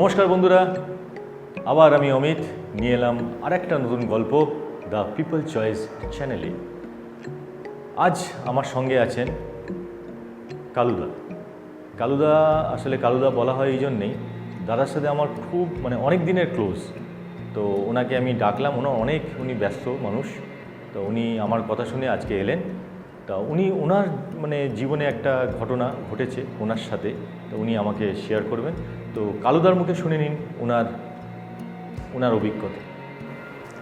নমস্কার বন্ধুরা। আবার আমি অমিত, নিয়ে এলাম আর একটা নতুন গল্প, দ্য পিপল চয়েস চ্যানেলে। আজ আমার সঙ্গে আছেন কালুদা। কালুদা, আসলে কালুদা বলা হয় এই জন্যেই, দাদার সাথে আমার খুব মানে অনেক দিনের ক্লোজ তো ওনাকে আমি ডাকলাম, ওনার অনেক, উনি ব্যস্ত মানুষ। তো উনি আমার কথা শুনে আজকে এলেন। তা উনি ওনার মানে জীবনে একটা ঘটনা ঘটেছে ওনার সাথে তো উনি আমাকে শেয়ার করবেন। তো কালুদার মুখে শুনে নিন ওনার ওনার অভিজ্ঞতা।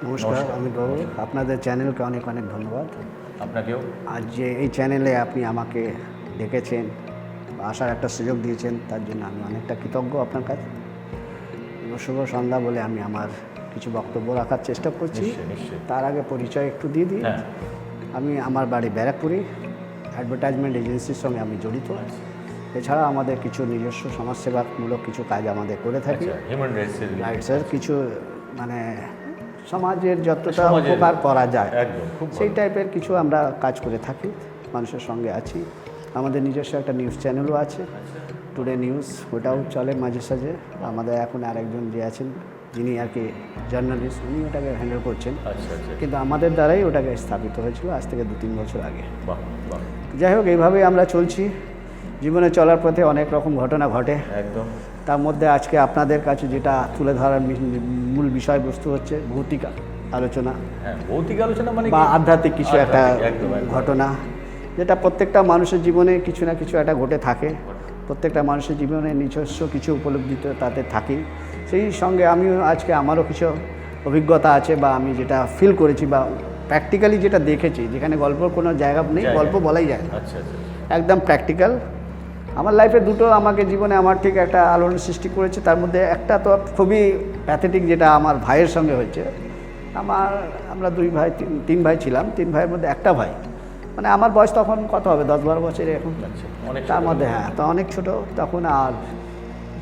নমস্কার। অমিত বাবু আপনাদের চ্যানেলকে অনেক অনেক ধন্যবাদ। আপনাকেও। আজ যে এই চ্যানেলে আপনি আমাকে ডেকেছেন বা আসার একটা সুযোগ দিয়েছেন তার জন্য আমি অনেকটা কৃতজ্ঞ আপনার কাছে। শুভ সন্ধ্যা বলে আমি আমার কিছু বক্তব্য রাখার চেষ্টা করছি। তার আগে পরিচয় একটু দিয়ে দিই হ্যাঁ। আমি আমার বাড়ি ব্যারাকপুরি অ্যাডভার্টাইজমেন্ট এজেন্সির সঙ্গে আমি জড়িত। এছাড়া আমাদের কিছু নিজস্ব সমাজসেবামূলক কিছু কাজ আমাদের করে থাকি। আচ্ছা রাইটসের রাইটসের কিছু মানে সমাজের যতটা উপকার করা যায় সেই টাইপের কিছু আমরা কাজ করে থাকি মানুষের সঙ্গে আছি। আমাদের নিজস্ব একটা নিউজ চ্যানেলও আছে। টুডে নিউজ ওটাও চলে মাঝে সাঝে। আমাদের এখন আরেকজন যে আছেন যিনি আর কি জার্নালিস্ট উনি ওটাকে হ্যান্ডেল করছেন। আচ্ছা আচ্ছা। কিন্তু আমাদের দ্বারাই ওটাকে স্থাপিত হয়েছিল আজ থেকে দু তিন বছর আগে। যাই হোক এইভাবেই আমরা চলছি। জীবনে চলার পথে অনেক রকম ঘটনা ঘটে। একদম। তার মধ্যে আজকে আপনাদের কাছে যেটা তুলে ধরার মূল বিষয়বস্তু হচ্ছে ভৌতিক আলোচনা। হ্যাঁ ভৌতিক আলোচনা মানে বা আধ্যাত্মিক কিছু একটা। ঘটনা। যেটা প্রত্যেকটা মানুষের জীবনে কিছু না কিছু একটা ঘটে থাকে। প্রত্যেকটা মানুষের জীবনে নিজস্ব কিছু উপলব্ধিত তাতে থাকে। সেই সঙ্গে আমিও আজকে আমারও কিছু অভিজ্ঞতা আছে বা আমি যেটা ফিল করেছি বা প্র্যাকটিক্যালি যেটা দেখেছি যেখানে গল্পর কোনো জায়গা নেই গল্প বলাই যায় আচ্ছা আচ্ছা। একদম প্র্যাকটিক্যাল আমার লাইফে দুটো আমাকে জীবনে আমার ঠিক একটা আলোড়ন সৃষ্টি করেছে তার মধ্যে একটা তো খুবই প্যাথেটিক যেটা আমার ভাইয়ের সঙ্গে হয়েছে। আমার আমরা দুই ভাই তিন- তিন ভাই ছিলাম তিন ভাইয়ের মধ্যে একটা ভাই। মানে আমার বয়স তখন কত হবে? দশ বারো বছরে এখন? অনেক তার মধ্যে হ্যাঁ তো অনেক ছোট। তখন আর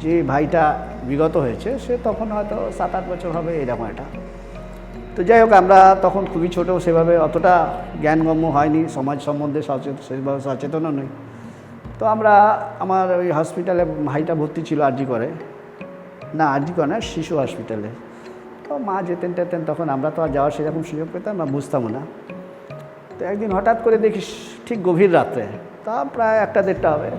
যে ভাইটা বিগত হয়েছে সে তখন হয়তো সাত আট বছর হবে এরকম একটা। তো যাই হোক আমরা তখন খুবই ছোট সেভাবে অতটা জ্ঞানগম্য হয়নি। সমাজ সম্বন্ধে সচেতন সেভাবে সচেতনও নই। তো আমরা আমার ওই হসপিটালে ভাইটা ভর্তি ছিল আরজি করে। না আরজি করে না শিশু হসপিটালে তো মা যেতেন টেতেন তখন আমরা তো আর যাওয়ার সেরকম সুযোগ পেতাম না বুঝতামও না। তো একদিন হঠাৎ করে দেখিস ঠিক গভীর রাত্রে। তা প্রায় একটা দেড়টা হবে।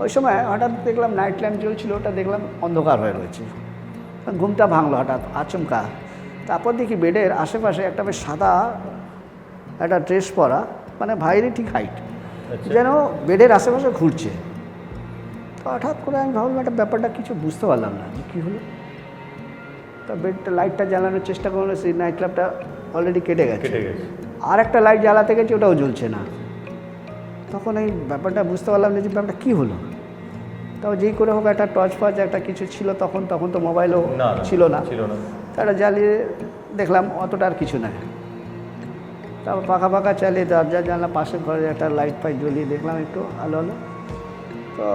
ওই সময় হঠাৎ দেখলাম নাইট ল্যাম্প জ্বলছিল ওটা দেখলাম অন্ধকার হয়ে রয়েছে। ঘুমটা ভাঙলো হঠাৎ আচমকা। তারপর দেখি বেডের আশেপাশে একটা বেশ সাদা একটা ড্রেস পরা মানে ভাইয়েরই ঠিক হাইট আচ্ছা। যেন বেডের আশেপাশে ঘুরছে। তো হঠাৎ করে আমি ভাবলাম একটা ব্যাপারটা কিছু বুঝতে পারলাম না যে কী হলো? তা বেডটা লাইটটা জ্বালানোর চেষ্টা করল সেই নাইট ল্যাম্পটা অলরেডি কেটে গেছে। কেটে গেছে। আর একটা লাইট জ্বালাতে গেছে ওটাও জ্বলছে না। তখন এই ব্যাপারটা বুঝতে পারলাম না যে ব্যাপারটা কী হলো। তাও যেই করে হোক একটা টর্চ ফর্চ একটা কিছু ছিল তখন তখন তো মোবাইলও ছিল না। তারা জ্বালিয়ে দেখলাম অতটা আর কিছু নাই। তারপর পাখা পাখা চালিয়ে দরজা জানলা পাশের ঘরে একটা লাইট ফাইট জ্বলিয়ে দেখলাম একটু আলো আলো। তো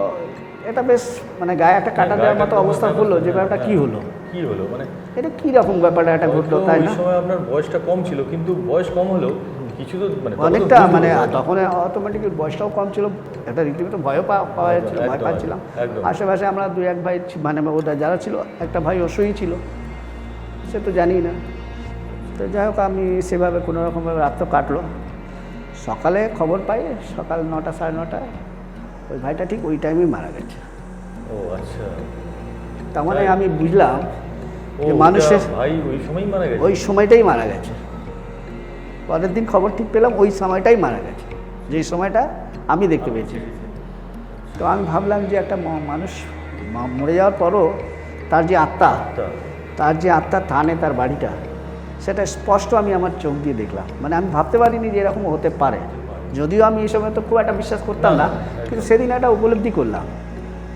এটা বেশ মানে গায়ে একটা কাটা দেওয়ার মতো অবস্থা করল যে হ্যাঁ, ব্যাপারটা কী হ্যাঁ। হলো? কি হলো? মানে এটা কী রকম ব্যাপারটা একটা ঘটলো তাই না? সময় আপনার বয়সটা কম ছিল কিন্তু বয়স কম হলেও কিছু তো মানে অনেকটা মানে তখন অটোমেটিক বয়সটাও কম ছিল একটা রীতিমতো ভয়ও পাওয়া যাচ্ছিল ভয় পাচ্ছিলাম। আশেপাশে আমরা দু এক ভাই মানে ওটা যারা ছিল একটা ভাই অসুই ছিল সে তো জানি না। তো যাই হোক আমি সেভাবে কোনো রকমভাবে রাত তো কাটলো। সকালে খবর পাই সকাল নটা সাড়ে নটায় ওই ভাইটা ঠিক ওই টাইমেই মারা গেছে। ও আচ্ছা। তার মানে আমি বুঝলাম যে মানুষের ভাই ওই সময়ই মারা গেছে? ওই সময়টাই মারা গেছে। পরের দিন খবর ঠিক পেলাম ওই সময়টাই মারা গেছে। যেই সময়টা আমি দেখতে পেয়েছি। তো আমি ভাবলাম যে একটা মানুষ মরে যাওয়ার পরও তার যে আত্মা তার যে আত্মা থানে তার বাড়িটা সেটা স্পষ্ট আমি আমার চোখ দিয়ে দেখলাম। মানে আমি ভাবতে পারিনি যে এরকম হতে পারে। যদিও আমি এই সময় তো খুব একটা বিশ্বাস করতাম না কিন্তু সেদিন একটা উপলব্ধি করলাম।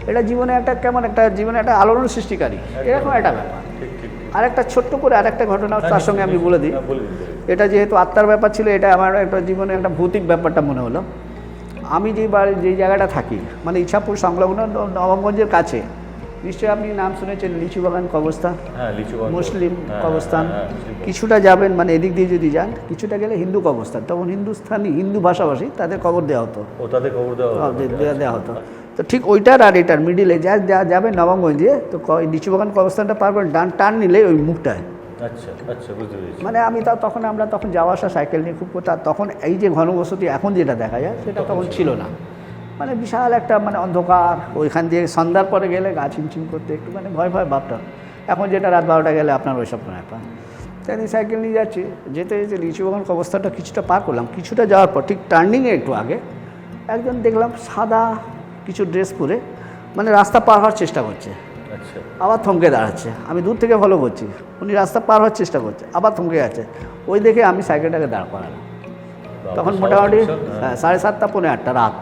এটা জীবনে একটা কেমন একটা জীবনে একটা আলোড়ন সৃষ্টিকারী। এরকম একটা ব্যাপার। আর একটা ছোট্ট করে আর একটা ঘটনা তার সঙ্গে আমি বলে দিই। হ্যাঁ, বলে বলে দিন। এটা যেহেতু আত্মার ব্যাপার ছিল এটা আমার একটা জীবনে একটা ভৌতিক ব্যাপারটা মনে হলো। আমি যেই বাড়ি যেই জায়গাটা থাকি মানে ইচ্ছাপুর সংলগ্ন নবমগঞ্জের কাছে নিশ্চয়ই আপনি নাম শুনেছেন লিচু বাগান কবরস্থান। হ্যাঁ। মুসলিম হ্যাঁ, কবরস্থান। হ্যাঁ, মুসলিম কিছুটা যাবেন মানে এদিক দিয়ে যদি যান কিছুটা গেলে হিন্দু কবরস্থান। তখন হিন্দুস্থানি হিন্দু ভাষাভাষী তাদের কবর দেওয়া হতো। ও তাদের দেওয়া হবে। দে- দেওয়া দেওয়া হতো। তো ঠিক ওইটার আর এটার মিডিলে যা যা যাবে নবমগঞ্জে তো লিচু বাগান কবরস্থানটা পারবেন ডান টান নিলে ওই মুখটায়। আচ্ছা আচ্ছা বুঝতে পেরেছি। মানে আমি তাও তখন আমরা তখন যাওয়া আসা সাইকেল নিয়ে খুব তখন এই যে ঘনবসতি এখন যেটা দেখা যায় সেটা তখন ছিল না। মানে বিশাল একটা মানে অন্ধকার। ওইখান দিয়ে সন্ধ্যার পরে গেলে গা ছিমছিম করতে একটু মানে ভয় ভয় ভাবটা। এখন যেটা রাত বারোটা গেলে আপনার ওইসব ব্যাপার। তাই আমি সাইকেল নিয়ে যাচ্ছি। যেতে যেতে লিচু বাগান অবস্থাটা কিছুটা পার করলাম। কিছুটা যাওয়ার পর ঠিক টার্নিংয়ে একটু আগে একজন দেখলাম সাদা কিছু ড্রেস পরে মানে রাস্তা পার হওয়ার চেষ্টা করছে। আচ্ছা। আবার থমকে দাঁড়াচ্ছে। আমি দূর থেকে ফলো করছি। উনি রাস্তা পার হওয়ার চেষ্টা করছে। আবার থমকে যাচ্ছে। ওই দেখে আমি সাইকেলটাকে দাঁড় করালাম। তখন মোটামুটি হ্যাঁ। হ্যাঁ, সাড়ে সাতটা পনেরো আটটা রাত।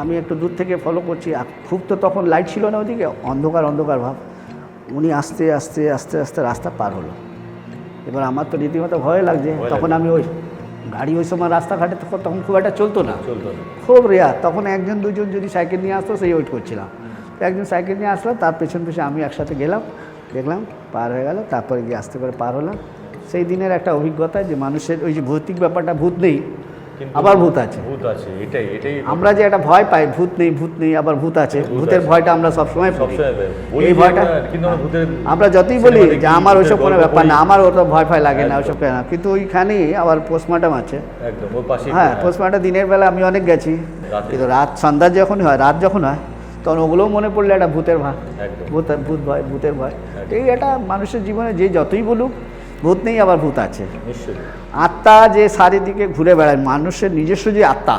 আমি একটু দূর থেকে ফলো করছি। খুব তো তখন লাইট ছিল না ওদিকে অন্ধকার অন্ধকার ভাব। উনি আস্তে আস্তে আস্তে আস্তে রাস্তা পার হলো। এবার আমার তো রীতিমতো ভয় লাগছে। তখন আমি ওই গাড়ি ওই সময় রাস্তাঘাটে তখন তখন খুব একটা চলতো না। খুব রেয়ার। তখন একজন দুজন যদি সাইকেল নিয়ে আসতো সেই ওয়েট করছিলাম। তো একজন সাইকেল নিয়ে আসলো তার পেছন পেছনে আমি একসাথে গেলাম দেখলাম পার হয়ে গেল তারপরে গিয়ে আস্তে করে পার হলাম। সেই দিনের একটা অভিজ্ঞতা যে মানুষের ওই যে ভৌতিক ব্যাপারটা ভূত নেই। আবার ভূত আছে। ভূত আছে এটাই এটাই আমরা যে একটা ভয় পাই ভূত নেই ভূত নেই আবার ভূত আছে। ভূতের ভয়টা আমরা সবসময় এই ভয়টা আমরা- কিন্তু আমরা ভূতের আমরা যতই বলি যে আমার ওইসব কোনো ব্যাপার না আমার ওটা ভয় ভয় লাগে না। ওইসব কেন? কিন্তু ওইখানেই আবার পোস্টমর্টম আছে। একদম ওর পাশে হ্যাঁ পোস্টমর্টম দিনের বেলা আমি অনেক গেছি। কিন্তু রাত সন্ধ্যা যখন হয় রাত যখন হয় তখন ওগুলোও মনে পড়লে একটা ভূতের ভয়। ভূত ভূত ভয় ভূতের ভয়। এই একটা মানুষের জীবনে যে যতই বলুক ভূত নেই আবার ভূত আছে। আত্মা যে চারিদিকে ঘুরে বেড়ায় মানুষের নিজস্ব যে আত্মা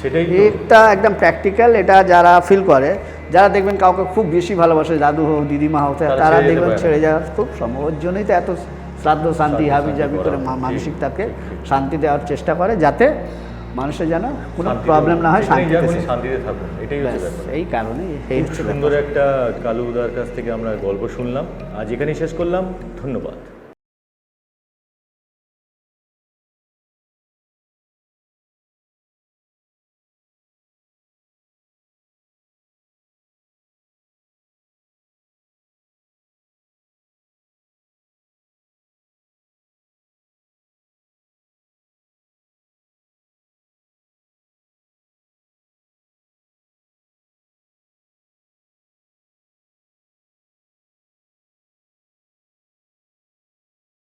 সেটাই এটা একদম প্র্যাকটিক্যাল এটা যারা ফিল করে যারা দেখবেন কাউকে খুব বেশি ভালোবাসে দাদু হোক দিদিমা হোক তারা দেখবেন ছেড়ে যাওয়ার খুব সম্ভব। ওর জন্যই তো এত শ্রাদ্ধ শান্তি হাবি জাবি করে মানসিক তাকে। শান্তি দেওয়ার চেষ্টা করে যাতে মানুষের যেন কোনো প্রবলেম না হয় শান্তিতে শান্তিতে থাকুন এটাই এই কারণে সুন্দর একটা কালুদার কাছ থেকে আমরা গল্প শুনলাম। আজ এখানেই শেষ করলাম। ধন্যবাদ।